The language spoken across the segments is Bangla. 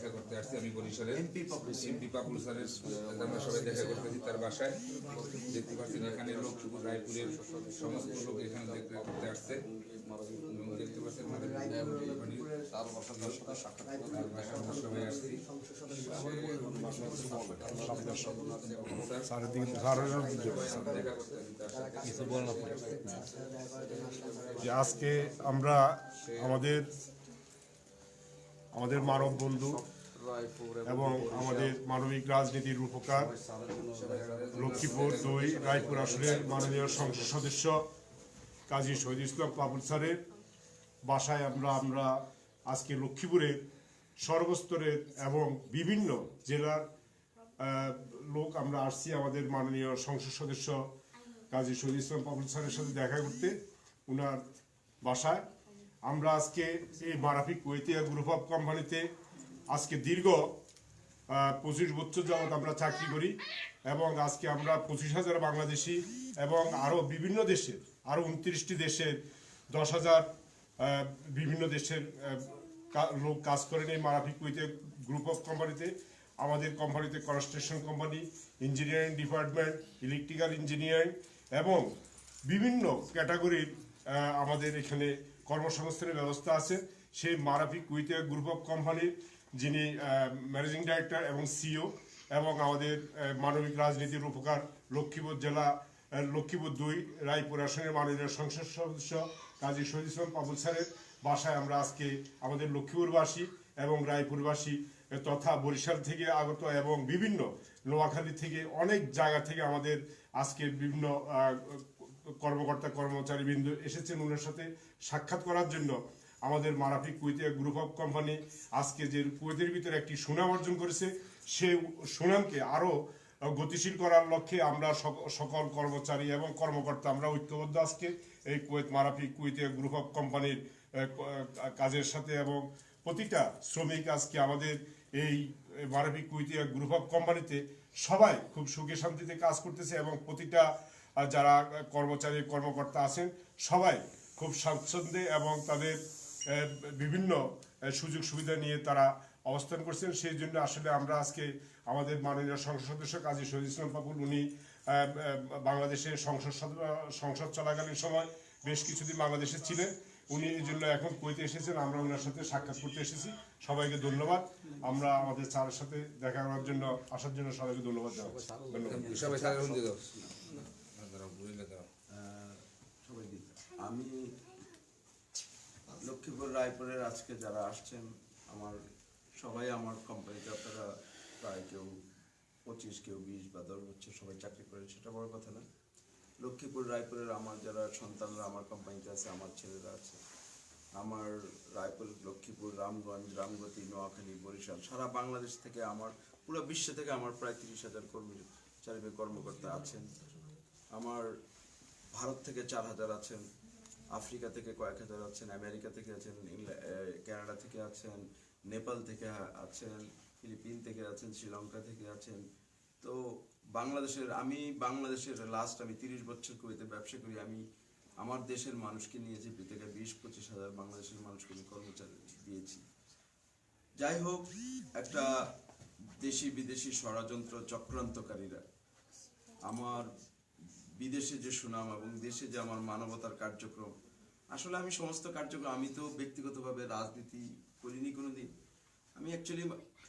দেখা করতে আসছি আমি বরিশালের। এমপি পাপুল স্যারের সাথে আমরা সবাই দেখা করতেছি তার বাসায়। দেখতে পাচ্ছেন এখানে লোক রায়পুরের সমস্ত লোক এখানে দেখতে করতে আসছে। দেখতে পাচ্ছেন আমাদের মানে সবাই আসছি। করতে আজকে আমরা আমাদের আমাদের মানব বন্ধু এবং আমাদের মানবিক রাজনীতির রূপকার লক্ষ্মীপুর দুই রায়পুর আসনের মাননীয় সংসদ সদস্য কাজী শহীদ ইসলাম পাবুল স্যারের বাসায় আমরা আমরা আজকে লক্ষ্মীপুরের সর্বস্তরের এবং বিভিন্ন জেলার লোক আমরা আসছি আমাদের মাননীয় সংসদ সদস্য কাজী শহীদ ইসলাম পাবুল স্যারের সাথে দেখা করতে ওনার বাসায়। আমরা আজকে এই মারাফিক কুয়েতিয়া গ্রুপ অফ কোম্পানিতে আজকে দীর্ঘ পঁচিশ বছর যাবৎ আমরা চাকরি করি এবং আজকে আমরা পঁচিশ হাজার বাংলাদেশি এবং আরও বিভিন্ন দেশের আরও উনত্রিশটি দেশের, দশ হাজার বিভিন্ন দেশের লোক কাজ করেন এই মারাফিক কুইতে গ্রুপ অফ কোম্পানিতে আমাদের কোম্পানিতে construction company engineering department electrical engineering এবং বিভিন্ন ক্যাটাগরির আমাদের এখানে কর্মসংস্থানের ব্যবস্থা আছে। সেই মারাফিক কুইতে গ্রুপ অফ কোম্পানির যিনি ম্যানেজিং ডাইরেক্টর এবং সিও এবং আমাদের মানবিক রাজনীতির উপকার লক্ষ্মীপুর জেলা লক্ষ্মীপুর দুই, রায়পুর আসনের মাননীয় সংসদ সদস্য কাজী শহীদ ইসলাম পাবুল স্যারের বাসায় আমরা আজকে আমাদের লক্ষ্মীপুরবাসী এবং রায়পুরবাসী তথা বরিশাল থেকে আগত এবং বিভিন্ন নোয়াখালী থেকে অনেক জায়গা থেকে আমাদের আজকে বিভিন্ন কর্মকর্তা কর্মচারী বিন্দু এসেছেন ওনার সাথে সাক্ষাৎ করার জন্য। আমাদের Marafiq Kuwaitia group of company আজকে যে কুয়েতের ভিতরে একটি সুনাম অর্জন করেছে, সে সুনামকে আরও গতিশীল করার লক্ষ্যে আমরা সকল কর্মচারী এবং কর্মকর্তা, আমরা ঐক্যবদ্ধ আজকে এই Kuwait Marafiq Kuwaitia group of কোম্পানির কাজের সাথে এবং প্রতিটা শ্রমিক আজকে আমাদের এই মারাফিক কুয়েতিয়া গ্রুপ অফ কোম্পানিতে সবাই খুব সুখে শান্তিতে কাজ করতেছে এবং প্রতিটা যারা কর্মচারী কর্মকর্তা আছেন সবাই খুব স্বাচ্ছন্দ্যে এবং তাদের বিভিন্ন সুযোগ সুবিধা নিয়ে তারা অবস্থান করছেন। সেই জন্য আসলে আমরা আজকে আমাদের মাননীয় সংসদ সদস্য কাজী শহীদ ইসলাম পাপুল উনি বাংলাদেশের সংসদ সদ- সংসদ চলাকালীন সময় বেশ কিছুদিন বাংলাদেশে ছিলেন। উনি এই জন্য এখন কইতে এসেছেন। আমরা ওনার সাথে সাক্ষাৎ করতে এসেছি। সবাইকে ধন্যবাদ। আমরা আমাদের স্যারের সাথে দেখা করার জন্য আসার জন্য সবাইকে ধন্যবাদ জানাচ্ছি। ধন্যবাদ। আমি লক্ষ্মীপুর, রায়পুরের আজকে যারা আসছেন, আমার সবাই আমার কোম্পানিতে আপনারা প্রায় কেউ পঁচিশ, কেউ বিশ বা দশ বছর সবাই চাকরি করেন, সেটা বড় কথা না। লক্ষ্মীপুর, রায়পুরের আমার যারা সন্তানরা, আমার কোম্পানিতে আছে, আমার ছেলেরা আছে, আমার রায়পুর, লক্ষ্মীপুর, রামগঞ্জ, রামগতি, নোয়াখালী, বরিশাল, সারা বাংলাদেশ থেকে আমার, পুরো বিশ্ব থেকে আমার প্রায় তিরিশ হাজার কর্মচারী বা কর্মকর্তা আছেন। আমার ভারত থেকে চার হাজার আছেন। আফ্রিকা থেকে কয়েক হাজার আছেন, আমেরিকা থেকে আছেন কানাডা থেকে আছেন, নেপাল থেকে আছেন, ফিলিপিন থেকে আছেন, শ্রীলঙ্কা থেকে আছেন। তো বাংলাদেশের, আমি বাংলাদেশের লাস্ট আমি তিরিশ বছর কুয়েতে ব্যবসা করি, আমি আমার দেশের মানুষকে নিয়েছি থেকে বিশ, পঁচিশ হাজার বাংলাদেশের মানুষকে আমি কর্মচারী দিয়েছি। যাই হোক, একটা দেশি বিদেশি ষড়যন্ত্র চক্রান্তকারীরা, আমার বিদেশে যে সুনাম এবং দেশে যে আমার মানবতার কার্যক্রম, আসলে আমি সমস্ত কার্যক্রম, আমি তো ব্যক্তিগতভাবে রাজনীতি করিনি কোনোদিন। আমি অ্যাকচুয়ালি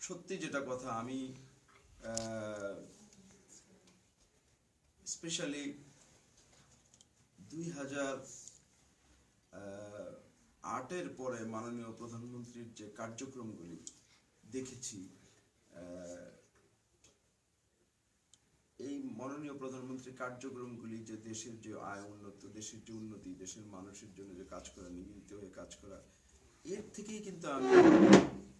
সত্যি যেটা কথা, আমি স্পেশালি দুই হাজার আটের পরে মাননীয় প্রধানমন্ত্রীর যে কার্যক্রমগুলি দেখেছি এই মাননীয় প্রধানমন্ত্রীর কার্যক্রমগুলি যে দেশের যে আয় উন্নত, দেশের যে উন্নতি, দেশের মানুষের জন্য যে কাজ করা নিবেদিত হয়ে কাজ করা, এর থেকেই কিন্তু আমি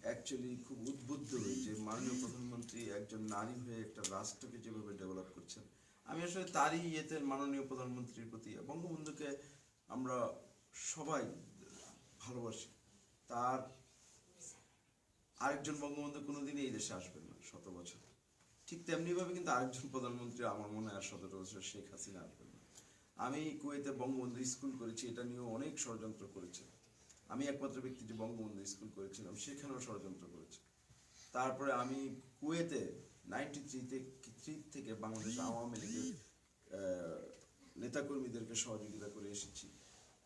অ্যাকচুয়ালি খুব উদ্বুদ্ধ হই যে মাননীয় প্রধানমন্ত্রী একজন নারী হয়ে একটা রাষ্ট্রকে যেভাবে ডেভেলপ করছেন, আমি আসলে তারই ইয়েতে মাননীয় প্রধানমন্ত্রীর প্রতি বঙ্গবন্ধুকে আমরা সবাই ভালোবাসি। তার আরেকজন বঙ্গবন্ধু কোনোদিনই এই দেশে আসবেন না, শত বছর। ঠিক তেমনি ভাবে কিন্তু আরেকজন প্রধানমন্ত্রী আমার মনে হয় সতেরো বছর শেখ হাসিনা আসবেন আমি কুয়েতে বঙ্গবন্ধু স্কুল করেছি, এটা নিয়েও অনেক ষড়যন্ত্র করেছে। আমি একমাত্র ব্যক্তি যে বঙ্গবন্ধু স্কুল করেছিলাম, সেখানেও ষড়যন্ত্র করেছে। তারপরে আমি কুয়েতে নাইনটি থ্রিতে থ্রি থেকে বাংলাদেশ আওয়ামী লীগের নেতাকর্মীদেরকে সহযোগিতা করে এসেছি।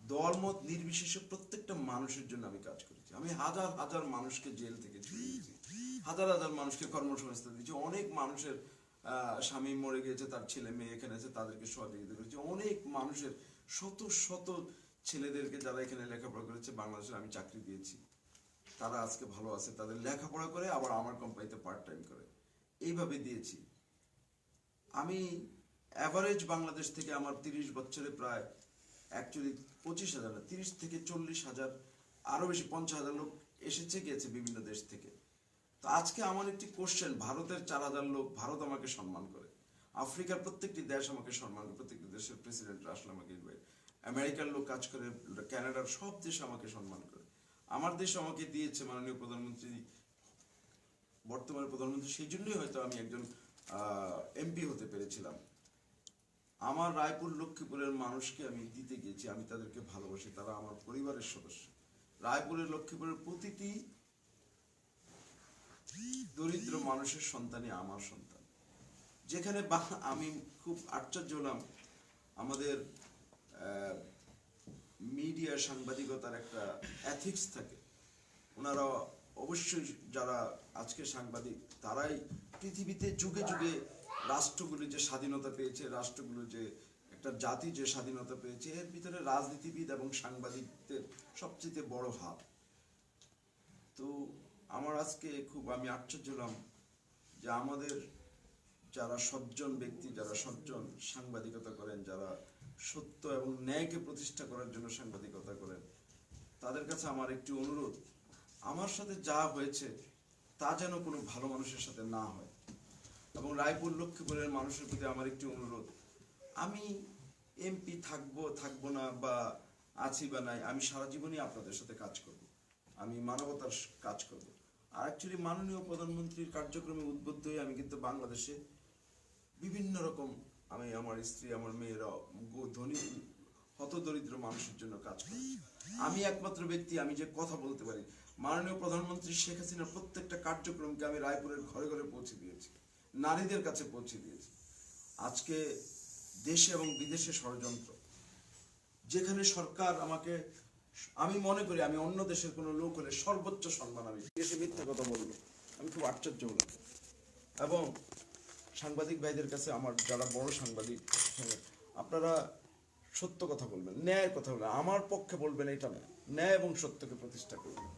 দলমত নির্বিশেষে প্রত্যেকটা মানুষের জন্য আমি কাজ করেছি। আমি হাজার হাজার মানুষকে জেল থেকে ছুটিয়েছি হাজার হাজার মানুষকে কর্মসংস্থান দিয়েছি অনেক মানুষের স্বামী মরে গিয়েছে তার ছেলে মেয়ে এখানে আছে, তাদেরকে সহযোগিতা করেছি, অনেক মানুষের, শত শত ছেলেদেরকে যারা এখানে লেখাপড়া করেছে, বাংলাদেশে আমি চাকরি দিয়েছি। তারা আজকে ভালো আছে, তাদের লেখাপড়া করে আবার আমার কোম্পানিতে পার্ট টাইম করে। এইভাবে দিয়েছি। আমি অ্যাভারেজ বাংলাদেশ থেকে আমার তিরিশ বছরে প্রায় অ্যাকচুয়ালি পঁচিশ হাজার তিরিশ থেকে চল্লিশ হাজার, আরও বেশি, পঞ্চাশ হাজার লোক এসেছে, গিয়েছে বিভিন্ন দেশ থেকে। তো আজকে আমার একটি কোশ্চেন ভারতের চার হাজার লোক ভারত আমাকে সম্মান করে। আফ্রিকার প্রত্যেকটি দেশ আমাকে সম্মান করে, প্রত্যেকটি দেশের প্রেসিডেন্ট আসলে আমাকে ইনভাইট আমেরিকার লোক কাজ করে, কানাডার সব দেশ আমাকে সম্মান করে। আমার দেশ আমাকে দিয়েছে মাননীয় প্রধানমন্ত্রী, বর্তমানে প্রধানমন্ত্রী, সেই জন্যই হয়তো আমি একজন এমপি হতে পেরেছিলাম। আমার রায়পুর লক্ষ্মীপুরের মানুষকে আমি দিতে গেছি আমি তাদেরকে ভালোবাসি, তারা আমার পরিবারের সদস্য। রায়পুরের লক্ষ্মীপুরের প্রতিটি দরিদ্র মানুষের সন্তানই আমার সন্তান। যেখানে বা- আমি খুব আশ্চর্য হলাম, আমাদের মিডিয়া সাংবাদিকতার একটা এথিক্স থাকে। ওনারা অবশ্যই যারা আজকে সাংবাদিক, তারাই পৃথিবীতে যুগে যুগে রাষ্ট্রগুলো যে স্বাধীনতা পেয়েছে রাষ্ট্রগুলো যে একটা জাতি যে স্বাধীনতা পেয়েছে, এর ভিতরে রাজনীতিবিদ এবং সাংবাদিকদের সবচেয়ে বড় হাত তো আমার আজকে খুব আমি আশ্চর্য হলাম যে আমাদের যারা সজ্জন ব্যক্তি, যারা সজ্জন সাংবাদিকতা করেন, যারা সত্য এবং ন্যায়কে প্রতিষ্ঠা করার জন্য সাংবাদিকতা করেন, তাদের কাছে আমার একটি অনুরোধ। আমার সাথে যা হয়েছে, তা যেন কোনো ভালো মানুষের সাথে না হয়। এবং রায়পুর লক্ষ্মীপুরের মানুষের প্রতি আমার একটি অনুরোধ। আমি এমপি থাকব থাকব না বা আছি বা নাই, আমি সারা জীবনই আপনাদের সাথে কাজ করব। আমি মানবতার কাজ করব। আর অ্যাকচুয়ালি মাননীয় প্রধানমন্ত্রীর কার্যক্রমে উদ্বুদ্ধ হয়ে আমি কিন্তু বাংলাদেশে বিভিন্ন রকম আমি আমার স্ত্রী, আমার মেয়েরা ধনী, হতদরিদ্র মানুষের জন্য কাজ করি। আমি একমাত্র ব্যক্তি, আমি যে কথা বলতে পারি। মাননীয় প্রধানমন্ত্রী শেখ হাসিনার প্রত্যেকটা কার্যক্রমকে আমি রায়পুরের ঘরে ঘরে পৌঁছে দিয়েছি। নারীদের কাছে পৌঁছে দিয়েছি। আজকে দেশে এবং বিদেশে ষড়যন্ত্র। যেখানে সরকার আমাকে আমি মনে করি আমি অন্য দেশের কোনো লোক হলে সর্বোচ্চ সম্মান আমি দেশে মিথ্যা কথা বলব। আমি খুব আশ্চর্য হলাম। এবং সাংবাদিক ভাইদের কাছে আমার যারা বড় সাংবাদিক, আপনারা সত্য কথা বলবেন, ন্যায়ের কথা বলবেন। আমার পক্ষে বলবেন এটা না ন্যায় এবং সত্যকে প্রতিষ্ঠা করবেন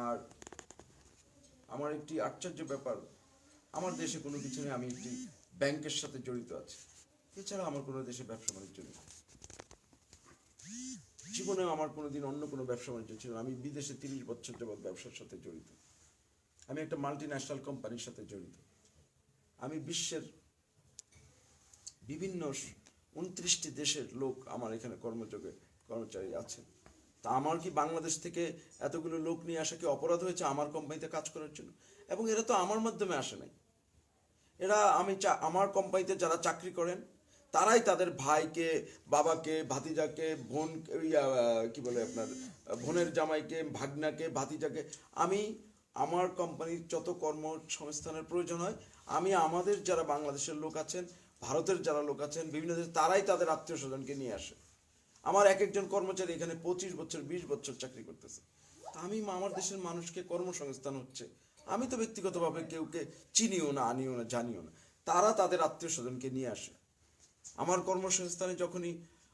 আর আমার একটি আশ্চর্য ব্যাপার, আমার দেশে কোনো কিছু নেই, আমি একটি ব্যাংকের সাথে জড়িত আছি। এছাড়া আমার কোনো দেশে ব্যবসা বাণিজ্য নেই। জীবনে আমার কোনোদিন অন্য কোনো ব্যবসা বাণিজ্য ছিল। আমি বিদেশে তিরিশ বছর যাবৎ ব্যবসার সাথে জড়িত। আমি একটা মাল্টি ন্যাশনাল কোম্পানির সাথে জড়িত। আমি বিশ্বের বিভিন্ন উনত্রিশটি দেশের লোক আমার এখানে কর্মযোগে কর্মচারী আছেন। তা আমার কি বাংলাদেশ থেকে এতগুলো লোক নিয়ে আসা কি অপরাধ হয়েছে আমার কোম্পানিতে কাজ করার জন্য? এবং এরা তো আমার মাধ্যমে আসে নাই। এরা আমি আমার কোম্পানিতে যারা চাকরি করেন তারাই তাদের ভাইকে, বাবাকে, ভাতিজাকে বোন কি বলে আপনার, বোনের জামাইকে, ভাগনাকে, ভাতিজাকে, আমি আমার কোম্পানির যত কর্মসংস্থানের প্রয়োজন হয়, আমি আমাদের যারা বাংলাদেশের লোক আছেন, ভারতের যারা লোক আছেন, বিভিন্ন দেশে, তারাই তাদের আত্মীয় স্বজনকে নিয়ে আসে। আমার এক একজন কর্মচারী এখানে পঁচিশ বছর, বিশ বছর চাকরি করতেছে। আমি আমার দেশের মানুষকে কর্মসংস্থান হচ্ছে। আমি তো ব্যক্তিগতভাবে কেউকে চিনিও না, আনিও না, জানিও না। তারা তাদের আত্মীয় স্বজনকে নিয়ে আসে। আমার কর্মসংস্থানে যখনই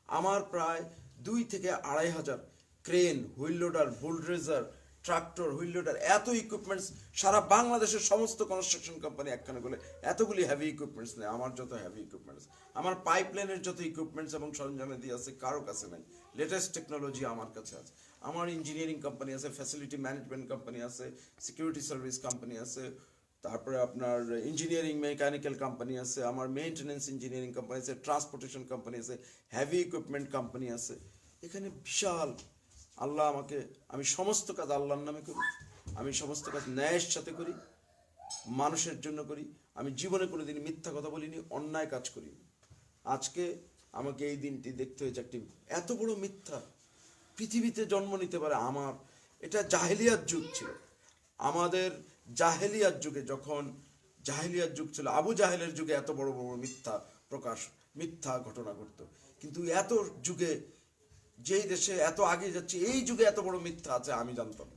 আমার প্রায় দুই থেকে আড়াই হাজার crane, wheel loader bulldozer tractor, wheel loader, এত ইকুইপমেন্টস সারা বাংলাদেশের সমস্ত কনস্ট্রাকশন কোম্পানি একখানে বলে এতগুলি হ্যাভি ইকুইপমেন্টস নেই আমার যত হ্যাভি ইকুইপমেন্টস আমার পাইপলাইনের যত ইকুইপমেন্টস এবং সরঞ্জামে দিয়ে আছে, কারও কাছে নাই লেটেস্ট টেকনোলজি আমার কাছে আছে, আমার ইঞ্জিনিয়ারিং কোম্পানি আছে ফ্যাসিলিটি ম্যানেজমেন্ট কোম্পানি আছে সিকিউরিটি সার্ভিস কোম্পানি আছে তারপরে আপনার ইঞ্জিনিয়ারিং মেকানিক্যাল কোম্পানি আছে, আমার মেইনটেনেন্স ইঞ্জিনিয়ারিং কোম্পানি আছে ট্রান্সপোর্টেশন কোম্পানি আছে হেভি ইকুইপমেন্ট কোম্পানি আছে। এখানে বিশাল আল্লাহ আমাকে, আমি সমস্ত কাজ আল্লাহর নামে করি, আমি সমস্ত কাজ ন্যায়ের সাথে করি, মানুষের জন্য করি, আমি জীবনে কোনো দিন মিথ্যা কথা বলিনি, অন্যায় কাজ করিনি আজকে আমাকে এই দিনটি দেখতে হয়েছে একটি এত বড় মিথ্যা, পৃথিবীতে জন্ম নিতে পারে আমার, এটা জাহেলিয়ার যুগ ছিল। আমাদের জাহেলিয়ার যুগে যখন, জাহেলিয়ার যুগ ছিল, আবু জাহেলের যুগে এত বড় বড় মিথ্যা প্রকাশ, মিথ্যা ঘটনা ঘটতো কিন্তু এত যুগে, যেই দেশে এত আগে যাচ্ছে, এই যুগে এত বড় মিথ্যা আছে, আমি জানতাম।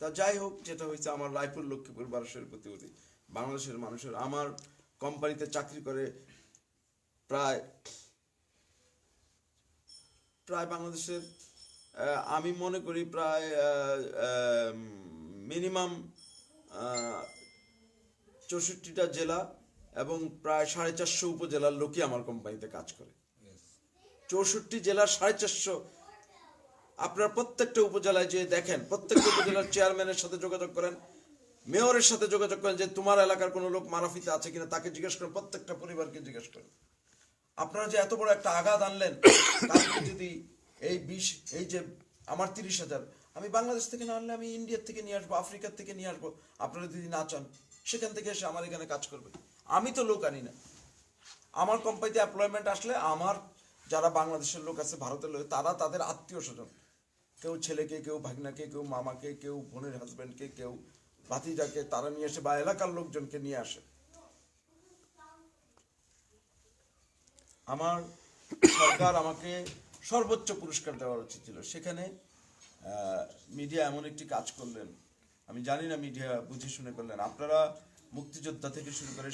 তা যাই হোক, যেটা হয়েছে আমার রায়পুর লক্ষ্মীপুর বারোশের প্রতিনিধি বাংলাদেশের মানুষের, আমার কোম্পানিতে চাকরি করে প্রায় প্রায় বাংলাদেশের আমি মনে করি প্রায় মিনিমাম চৌষট্টিটা জেলা এবং প্রায় সাড়ে চারশো উপজেলার লোকই আমার কোম্পানিতে কাজ করে। চৌষট্টি জেলার সাড়ে চারশো আপনার প্রত্যেকটা উপজেলায় যে দেখেন প্রত্যেকটা উপজেলার চেয়ারম্যানের সাথে যোগাযোগ করেন মেয়রের সাথে যোগাযোগ করেন যে তোমার এলাকার কোনো লোক মারাফিতে আছে কিনা তাকে জিজ্ঞেস করেন প্রত্যেকটা পরিবারকে জিজ্ঞেস করেন। আপনারা যে এত বড় একটা আঘাত আনলেন যদি এই বিশ এই যে আমার তিরিশ হাজার আমি বাংলাদেশ থেকে না আনলে আমি ইন্ডিয়ার থেকে নিয়ে আসব, আফ্রিকার থেকে নিয়ে আসব। আপনারা যদি না চান, সেখান থেকে এসে আমার এখানে কাজ করবে। আমি তো লোক আনি না। আমার কোম্পানিতে এমপ্লয়মেন্ট আসলে আমার যারা বাংলাদেশের লোক আছে, ভারতের লোক, তারা তাদের আত্মীয় স্বজন। কেউ ছেলেকে, কেউ ভাগনাকে, কেউ মামাকে, কেউ বোনের হাজব্যান্ডকে কেউ ভাতিজাকে, তারা নিয়ে আসে বা এলাকার লোকজনকে নিয়ে আসে। আমার সরকার আমাকে সর্বোচ্চ পুরস্কার দেওয়ার উচিত ছিল। সেখানে মিডিয়া এমন একটি কাজ করলেন। আমি জানি না মিডিয়া বুঝে শুনে করলেন। আপনারা মুক্তিযোদ্ধা থেকে শুরু করে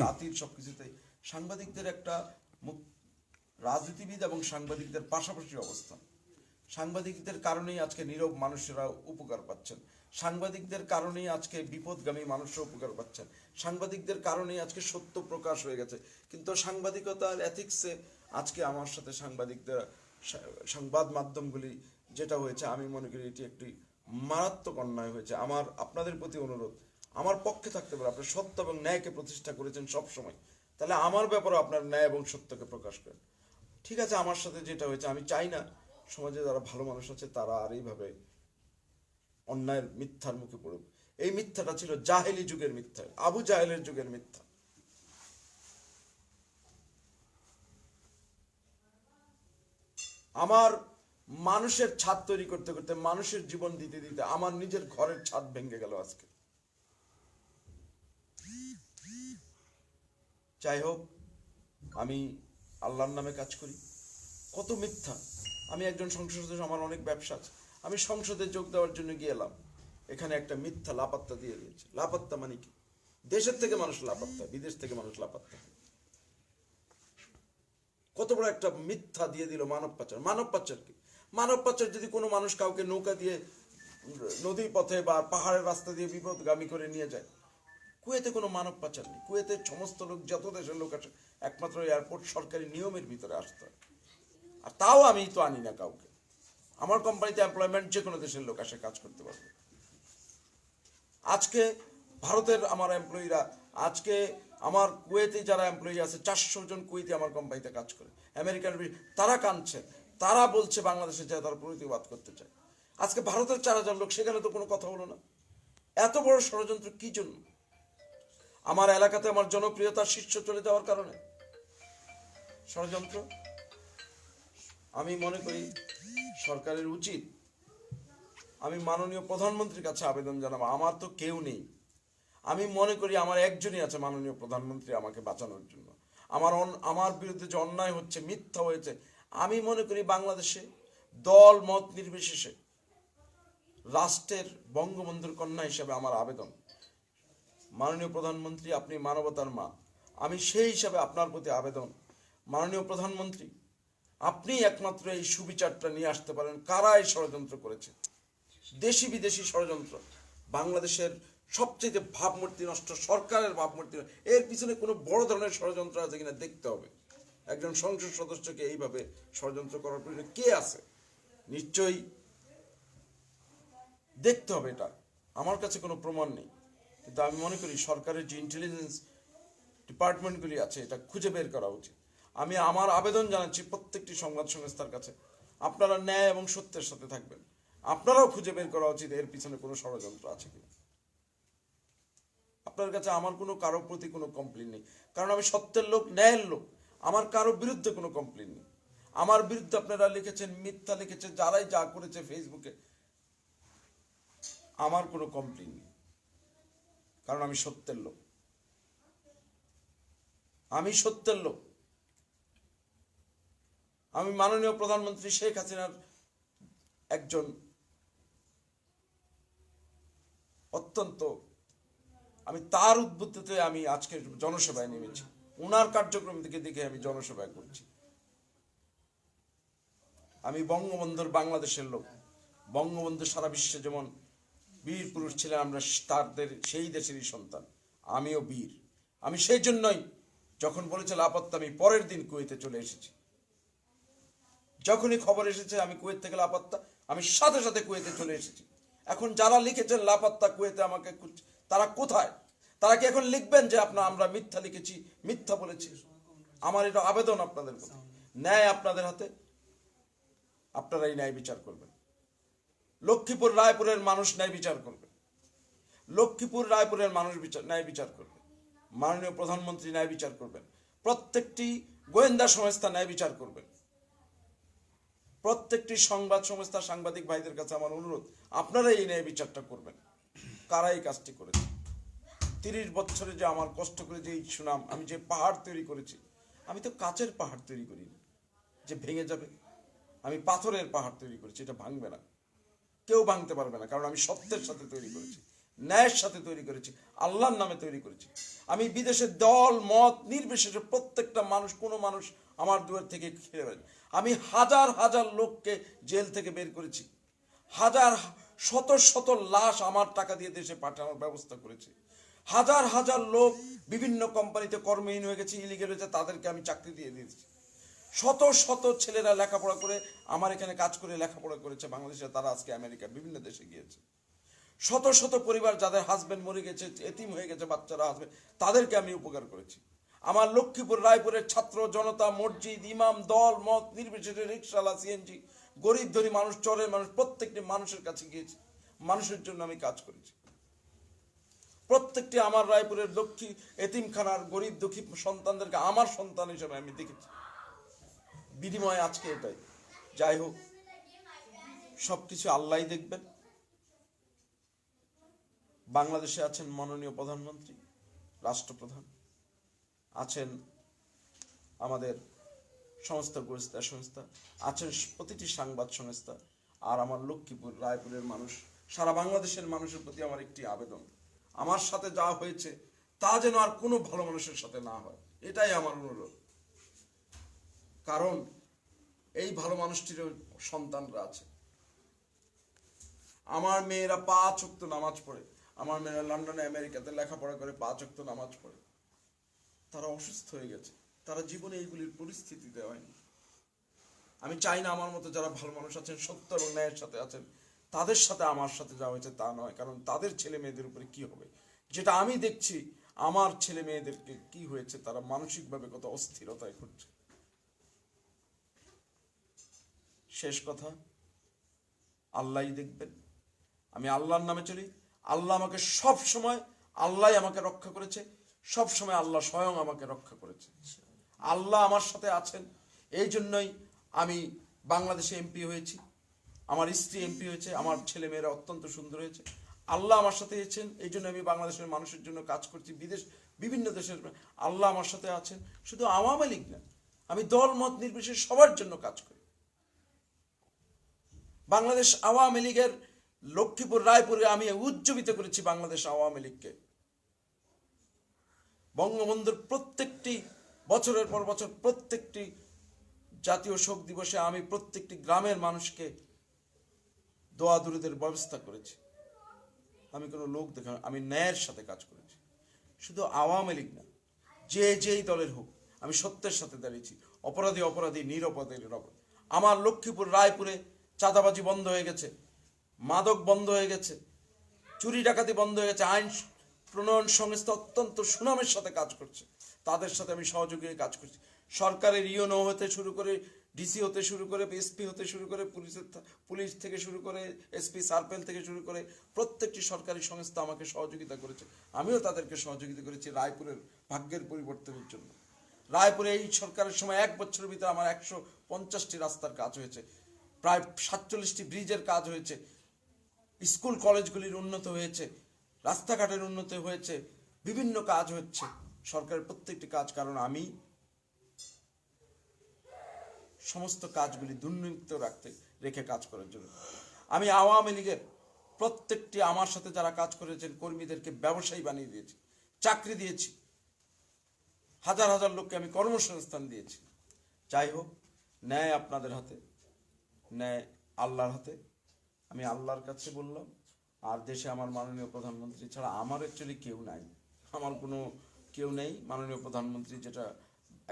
জাতির সবকিছুতে সাংবাদিকদের একটা রাজনীতিবিদ এবং সাংবাদিকদের পাশাপাশি অবস্থান। সাংবাদিকদের কারণেই আজকে নীরব মানুষেরা উপকার পাচ্ছেন। সাংবাদিকদের কারণেই আজকে বিপদগামী মানুষরা উপকার পাচ্ছেন। সাংবাদিকদের কারণেই আজকে সত্য প্রকাশ হয়ে গেছে। কিন্তু সাংবাদিকতার এথিক্সে আজকে আমার সাথে সাংবাদিকদের সংবাদ মাধ্যমগুলি যেটা হয়েছে, আমি মনে করি এটি একটি মারাত্মক অন্যায় হয়েছে। আমার, আপনাদের প্রতি অনুরোধ, আমার পক্ষে থাকতে পারে, আপনি সত্য এবং ন্যায়কে প্রতিষ্ঠা করেছেন সব সময় তাহলে আমার ব্যাপারে আপনার ন্যায় এবং সত্যকে প্রকাশ করেন। ঠিক আছে, আমার সাথে যেটা হয়েছে, আমি চাই না সমাজে যারা ভালো মানুষ আছে, তারা আর এইভাবে অন্যায়ের মিথ্যার মুখে পড়ুক। এই মিথ্যাটা ছিল জাহেলি যুগের মিথ্যা, আবু জাহেলের যুগের মিথ্যা। আমার মানুষের ছাদ তৈরি করতে করতে, মানুষের জীবন দিতে দিতে আমার নিজের ঘরের ছাদ ভেঙে গেল আজকে। যাই হোক, আমি আল্লাহর নামে কাজ করি। কত মিথ্যা। আমি একজন সংসদ আমার অনেক ব্যবসা আছে। আমি সংসদে যোগ দেওয়ার জন্য গিয়েলাম এখানে একটা মিথ্যা লাপাত্তা দিয়ে দিয়েছে। লাপাত্তা মানে কি? দেশের থেকে মানুষ লাপাত্তা, বিদেশ থেকে মানুষ লাপাত্তা। কত বড় একটা মিথ্যা দিয়ে দিল মানব পাচার। মানব পাচার কি মানব পাচার যদি কোনো মানুষ কাউকে নৌকা দিয়ে, নদীর পথে বা পাহাড়ের রাস্তা দিয়ে বিপদগামী করে নিয়ে যায়, কুয়েতে কোনো মানব পাচার নেই। কুয়েতে সমস্ত লোক, যত দেশের লোক আসে একমাত্র এয়ারপোর্ট সরকারি নিয়মের ভিতরে আসতে হয়। আর তাও আমি তো আনি না কাউকে। আমার কোম্পানিতে এমপ্লয়মেন্ট যে কোনো দেশের লোক আসে, কাজ করতে পারবে। আজকে ভারতের আমার এমপ্লয়িরা আজকে আমার কুয়েতে যারা এমপ্লয়ি আছে, চারশো জন কুয়েতে আমার কোম্পানিতে কাজ করে। আমেরিকান তারা কাঁদছে। তারা বলছে বাংলাদেশে যায় তারা প্রতিবাদ করতে চায়। আজকে ভারতের চার হাজার লোক, সেখানে তো কোনো কথা হলো না। এত বড় ষড়যন্ত্র কি জন্য? আমার এলাকাতে আমার জনপ্রিয়তার শীর্ষ চলে যাওয়ার কারণে। ষড়যন্ত্র? আমি মনে করি সরকারের উচিত। আমি মাননীয় প্রধানমন্ত্রীর কাছে আবেদন জানাব। আমার তো কেউ নেই। আমি মনে করি আমার একজনই আছে মাননীয় প্রধানমন্ত্রী আমাকে বাঁচানোর জন্য। আমার আমার বিরুদ্ধে যে অন্যায় হচ্ছে, মিথ্যা হয়েছে আমি মনে করি বাংলাদেশে দল, মত নির্বিশেষে রাষ্ট্রের বঙ্গবন্ধুর কন্যা হিসেবে আমার আবেদন। মাননীয় প্রধানমন্ত্রী, আপনি মানবতার মা। আমি সেই হিসাবে আপনার প্রতি আবেদন। মাননীয় প্রধানমন্ত্রী, আপনি একমাত্র এই সুবিচারটা নিয়ে আসতে পারেন। কারা এই ষড়যন্ত্র করেছে? দেশি বিদেশি ষড়যন্ত্র। বাংলাদেশের সবচেয়ে ভাবমূর্তি নষ্ট, সরকারের ভাবমূর্তি এর পিছনে কোনো বড় ধরনের ষড়যন্ত্র আছে কিনা দেখতে হবে। একজন সংসদ সদস্যকে এইভাবে ষড়যন্ত্র করার পিছনে কে আছে? নিশ্চয়ই দেখতে হবে এটা। আমার কাছে কোনো প্রমাণ নেই। কিন্তু আমি মনে করি সরকারের যে ইন্টেলিজেন্স ডিপার্টমেন্টগুলি আছে, এটা খুঁজে বের করা উচিত। আমি আমার আবেদন জানাচ্ছি প্রত্যেকটি সংবাদ সংস্থার কাছে। আপনারা ন্যায় এবং সত্যের সাথে থাকবেন। আপনারাও খুঁজে বের করা উচিত এর পিছনে কোনো ষড়যন্ত্র আছে কিনা। আপনার কাছে আমার কোনো, কারোর প্রতি কোনো কমপ্লেন নেই। কারণ আমি সত্যের লোক, ন্যায়ের লোক। আমার কারও বিরুদ্ধে কোনো কমপ্লেন নেই। আমার বিরুদ্ধে আপনারা লিখেছেন, মিথ্যা লিখেছেন, যারাই যা করেছে ফেসবুকে আমার কোনো কমপ্লেন নেই। কারণ আমি সত্যের লোক। আমি সত্যের লোক। আমি মাননীয় প্রধানমন্ত্রী শেখ হাসিনার একজন অত্যন্ত, আমি তার উদ্বুদ্ধতে আমি আজকের জনসেবায় নেমেছি। ওনার কার্যক্রম থেকে দেখে আমি জনসভায় করছি। আমি বঙ্গবন্ধুর বাংলাদেশের লোক। বঙ্গবন্ধু সারা বিশ্বে যেমন বীর পুরুষ ছিলেন, আমরা তাদের, সেই দেশেরই সন্তান। আমিও বীর। আমি সেই জন্যই যখন বলেছে লাপাত্তা আমি পরের দিন কুয়েতে চলে এসেছি। যখনই খবর এসেছে আমি কুয়েত থেকে লাপাত্তা, আমি সাথে সাথে কুয়েতে চলে এসেছি। এখন যারা লিখেছেন লাপাত্তা কুয়েতে আমাকে তারা কোথায়? তারা কি এখন লিখবেন যে আপনার আমরা মিথ্যা লিখেছি, মিথ্যা বলেছি? আমার এটা আবেদন আপনাদের প্রতি। ন্যায় আপনাদের হাতে। আপনারা এই ন্যায় বিচার করবেন। লক্ষ্মীপুর, রায়পুরের মানুষ ন্যায় বিচার করবে। লক্ষ্মীপুর, রায়পুরের মানুষ বিচার ন্যায় বিচার করবে। মাননীয় প্রধানমন্ত্রী ন্যায় বিচার করবেন। প্রত্যেকটি গোয়েন্দা সংস্থা ন্যায় বিচার করবেন। প্রত্যেকটি সংবাদ সংস্থা সাংবাদিক ভাইদের কাছে আমার অনুরোধ আপনারা এই ন্যায় বিচারটা করবেন। কারা এই কাজটি করেছে? তিরিশ বছরে যে আমার কষ্ট করে যে সুনাম, আমি যে পাহাড় তৈরি করেছি, আমি তো কাচের পাহাড় তৈরি করিনি, যে ভেঙে যাবে। আমি পাথরের পাহাড় তৈরি করেছি, এটা ভাঙবে না। কেউ ভাঙতে পারবে না, কারণ আমি সত্যের সাথে তৈরি করেছি, ন্যায়ের সাথে তৈরি করেছি, আল্লাহর নামে তৈরি করেছি। আমি বিদেশের দল, মত, নির্বিশেষে প্রত্যেকটা মানুষ, কোনো মানুষ আমার দুয়ার থেকে খেয়ে বেড়ায় আমি হাজার হাজার লোককে জেল থেকে বের করেছি। হাজার শত শত লাশ আমার টাকা দিয়ে দেশে পাঠানোর ব্যবস্থা করেছি। হাজার হাজার লোক বিভিন্ন কোম্পানিতে কর্মহীন হয়ে গেছে ইলিগেল হয়েছে, তাদেরকে আমি চাকরি দিয়ে দিয়েছি। শত শত ছেলেরা লেখাপড়া করে আমার এখানে কাজ করে লেখাপড়া করেছে, বাংলাদেশে তারা আজকে আমেরিকা বিভিন্ন দেশে গিয়েছে। শত শত পরিবার যাদের হাজবেন্ড মরে গেছে, এতিম হয়ে গেছে, বাচ্চারা হাজবেন্ড তাদেরকে আমি উপকার করেছি। আমার লক্ষ্মীপুর, রায়পুরের ছাত্র, জনতা, মসজিদ, ইমাম, দল, মত, নির্বিশেষে রিক্সাওয়ালা সিএনজি গরিব ধনী মানুষ, চরের মানুষ, প্রত্যেকটি মানুষের কাছে গিয়েছি। মানুষের জন্য আমি কাজ করেছি। প্রত্যেকটি আমার রায়পুরের লক্ষ্মী এতিমখানার গরিব দুঃখী সন্তানদেরকে আমার সন্তান হিসেবে আমি দেখেছি। বিনিময়ে আজকে এটাই। যাই হোক, সবকিছু আল্লাহই দেখবেন। বাংলাদেশে আছেন মাননীয় প্রধানমন্ত্রী, রাষ্ট্রপ্রধান, আছেন আমাদের সংস্থা গোয়েন্দা সংস্থা, আছেন প্রতিটি সংবাদ সংস্থা, আর আমার লক্ষ্মীপুর, রায়পুরের মানুষ, সারা বাংলাদেশের মানুষের প্রতি আমার একটি আবেদন। আমার সাথে যা হয়েছে, তা যেন আর কোনো ভালো মানুষের সাথে না হয়। এটাই আমার অনুরোধ। কারণ এই ভালো মানুষটিরও সন্তানরা আছে। আমার মেয়েরা পাঁচ অক্ত নামাজ পড়ে। আমার মেয়েরা লন্ডনে, আমেরিকাতে লেখাপড়া করে পাঁচ অক্ত নামাজ পড়ে। তারা অসুস্থ হয়ে গেছে। তারা জীবনে এইগুলির পরিস্থিতিতে হয়নি। আমি চাই না আমার মতো যারা ভালো মানুষ আছেন, সত্য এবং ন্যায়ের সাথে আছেন তাদের সাথে আমার সাথে যা হয়েছে তা নয়। কারণ তাদের ছেলে মেয়েদের উপরে কি হবে? যেটা আমি দেখছি, আমার ছেলে মেয়েদেরকে কি হয়েছে তারা মানসিকভাবে কত অস্থিরতায় ঘটছে শেষ কথা, আল্লাহই দেখবেন। আমি আল্লাহর নামে চলি। আল্লাহ আমাকে সব সময়, আল্লাহ আমাকে রক্ষা করেছে। সব সময় আল্লাহ স্বয়ং আমাকে রক্ষা করেছে। আল্লাহ আমার সাথে আছেন। এই জন্যই আমি বাংলাদেশে এমপি হয়েছি। আমার স্ত্রী এমপি হয়েছে, আমার ছেলে মেয়েরা অত্যন্ত সুন্দর হয়েছে। আল্লাহ আমার সাথে আছেন, এই জন্য আমি বাংলাদেশের মানুষের জন্য কাজ করছি, বিদেশ, বিভিন্ন দেশের আল্লাহ আমার সাথে আছেন। শুধু আওয়ামী লীগ না, আমি দল মত নির্বিশেষে সবার জন্য কাজ করি। বাংলাদেশ আওয়ামী লীগের লক্ষ্মীপুর, রায়পুরে আমি উজ্জীবিত করেছি বাংলাদেশ আওয়ামী লীগকে। বঙ্গবন্ধুর প্রত্যেকটি বছরের পর বছর প্রত্যেকটি জাতীয় শোক দিবসে আমি প্রত্যেকটি গ্রামের মানুষকে দোয়া দুরুদের ব্যবস্থা করেছি। আমি কোনো লোক দেখা আমি ন্যায়ের সাথে কাজ করেছি। শুধু আওয়ামী লীগ না, যে যেই দলের হোক, আমি সত্যের সাথে দাঁড়িয়েছি। অপরাধী অপরাধী, নিরপরাধী নিরপরাধী। আমার লক্ষ্মীপুর, রায়পুরে চাঁদাবাজি বন্ধ হয়ে গেছে, মাদক বন্ধ হয়ে গেছে, চুরি ডাকাতি বন্ধ হয়ে গেছে, আইন প্রণয়ন সংস্থা অত্যন্ত সুনামের সাথে কাজ করছে। তাদের সাথে আমি সহযোগী হয়ে কাজ করছি। সরকারের ইউনো হতে শুরু করে ডিসি হতে শুরু করে এসপি হতে শুরু করে পুলিশের পুলিশ থেকে শুরু করে এসপি সার্পেল থেকে শুরু করে প্রত্যেকটি সরকারি সংস্থা আমাকে সহযোগিতা করেছে। আমিও তাদেরকে সহযোগিতা করেছি রায়পুরের ভাগ্যের পরিবর্তনের জন্য। রায়পুরে এই সরকারের সময় এক বছরের ভিতরে আমার একশো পঞ্চাশটি রাস্তার কাজ হয়েছে। প্রায় সাতচল্লিশটি ব্রিজের কাজ হয়েছে। স্কুল কলেজগুলির উন্নত হয়েছে। রাস্তাঘাটের উন্নতি হয়েছে। বিভিন্ন কাজ হচ্ছে। সরকারের প্রত্যেকটি কাজ, কারণ আমি সমস্ত কাজগুলি দুর্নীত রাখতে, রেখে কাজ করার জন্য। আমি আওয়ামী লীগের প্রত্যেকটি আমার সাথে যারা কাজ করেছেন, কর্মীদেরকে ব্যবসায়ী বানিয়ে দিয়েছি, চাকরি দিয়েছি। হাজার হাজার লোককে আমি কর্মসংস্থান দিয়েছি। যাই হোক, ন্যায় আপনাদের হাতে, ন্যায় আল্লাহর হাতে। আমি আল্লাহর কাছে বললাম, আর দেশে আমার মাননীয় প্রধানমন্ত্রী ছাড়া আমার অ্যাকচুয়ালি কেউ নাই। আমার কোনো কেউ নেই মাননীয় প্রধানমন্ত্রী, যেটা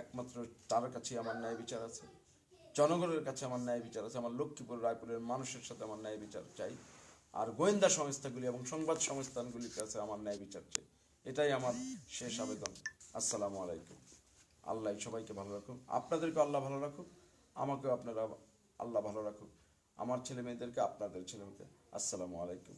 একমাত্র তার কাছে আমার ন্যায় বিচার আছে। জনগণের কাছে আমার ন্যায় বিচার আছে, আমার লক্ষ্মীপুর, রায়পুরের মানুষের সাথে আমার ন্যায় বিচার চাই। আর গোয়েন্দা সংস্থাগুলি এবং সংবাদ সংস্থানগুলির কাছে আমার ন্যায় বিচার চাই। এটাই আমার শেষ আবেদন। আসসালামু আলাইকুম। আল্লাহ সবাইকে ভালো রাখুক। আপনাদেরকে আল্লাহ ভালো রাখুক, আমাকেও আপনারা আল্লাহ ভালো রাখুক। আমার ছেলে মেয়েদেরকে আপনাদের ছেলে মেয়েকে আসসালামু আলাইকুম।